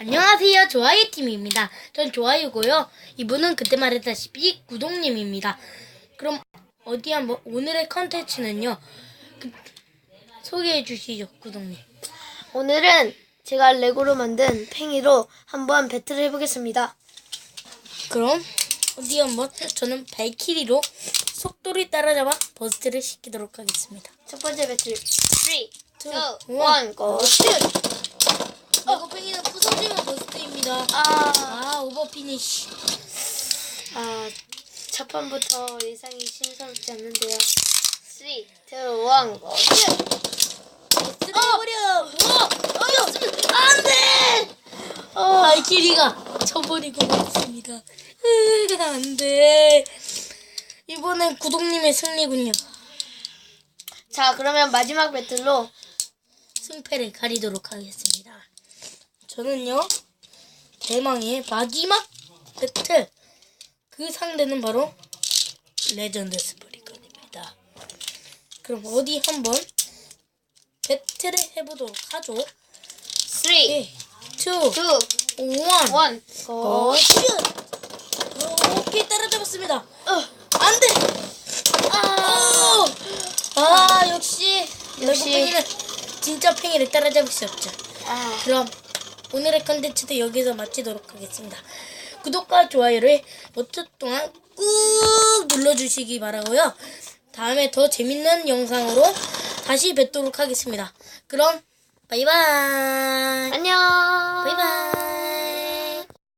안녕하세요. 좋아요 팀입니다. 전 좋아요고요. 이분은 그때 말했다시피 구독님입니다. 그럼 어디 한번 오늘의 컨텐츠는요. 그, 소개해 주시죠, 구독님. 오늘은 제가 레고로 만든 팽이로 한번 배틀을 해보겠습니다. 그럼 어디 한번 저는 발키리로 속도를 따라잡아 버스트를 시키도록 하겠습니다. 첫 번째 배틀 3, 2, 1, one, go shoot! 레고 팽이는 부서지면 버스트입니다. 아, 아 오버 피니쉬. 아, 첫 판부터 예상이 심상치 않는데요. 3, 2, 1, go shoot! 버스트를 해버려. 어, 어였으면 안돼. 어, 쳐버리고 말습니다. 안 돼. 이번엔 구독님의 승리군요. 자, 그러면 마지막 배틀로 승패를 가리도록 하겠습니다. 저는요 대망의 마지막 배틀 그 상대는 바로 레전드 스프리건입니다. 그럼 어디 한번 배틀을 해보도록 하죠. 3, 2, 3, 2, 1, 1, 고! 오케이 따라잡았습니다. 어, 안 돼! 아, 아 역시 역시. 레고팽이는 진짜 팽이를 따라잡을 수 없죠. 아, 그럼 오늘의 컨텐츠도 여기서 마치도록 하겠습니다. 구독과 좋아요를 몇주 동안 꾹 눌러주시기 바라고요. 다음에 더 재밌는 영상으로 다시 뵙도록 하겠습니다. 그럼! 바이바이.